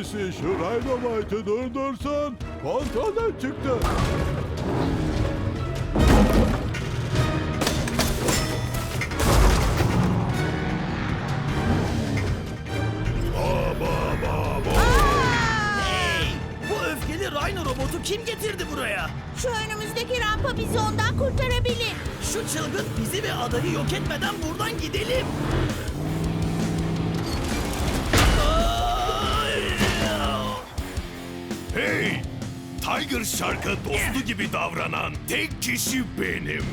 Birisi şu Dynamite'ı durdursun. Kontrolden çıktı. Hey! Bu öfkeli Rhino robotu kim getirdi buraya? Şu önümüzdeki rampa bizi ondan kurtarabilir. Şu çılgın bizi ve adayı yok etmeden buradan gidelim. Tiger Shark'a dostu gibi davranan tek kişi benim.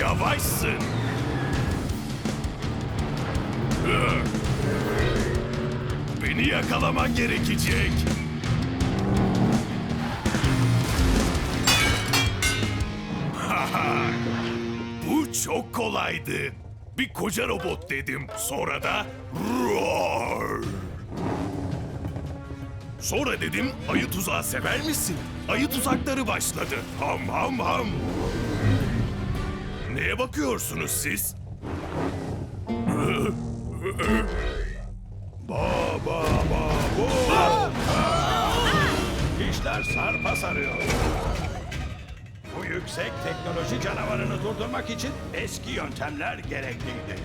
Yavaşsın. Beni yakalaman gerekecek. Bu çok kolaydı. Bir koca robot dedim. Sonra da roar. Sonra dedim ayı tuzağı sever misin? Ayı tuzakları başladı. Ham ham ham. Neye bakıyorsunuz siz? ba ba ba bu. İşler sarpa sarıyor. Bu yüksek teknoloji canavarını durdurmak için eski yöntemler gerekliydi.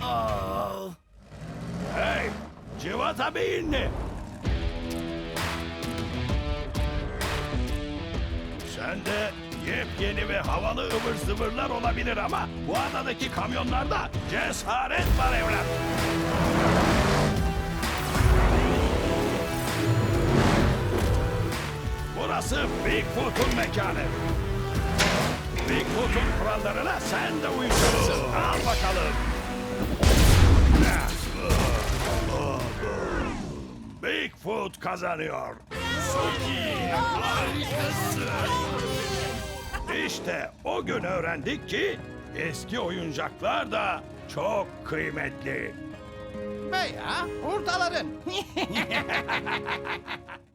Hey, civata beyinli. Sende yepyeni ve havalı ıvır zıvırlar olabilir ama bu adadaki kamyonlarda cesaret var evlat. Burası Bigfoot'un mekanı. Bigfoot'un kurallarına sen de uyacaksın. Al bakalım. Bigfoot kazanıyor. Çok iyi. Harikasın. İşte o gün öğrendik ki eski oyuncaklar da çok kıymetli. Veya hurdaların.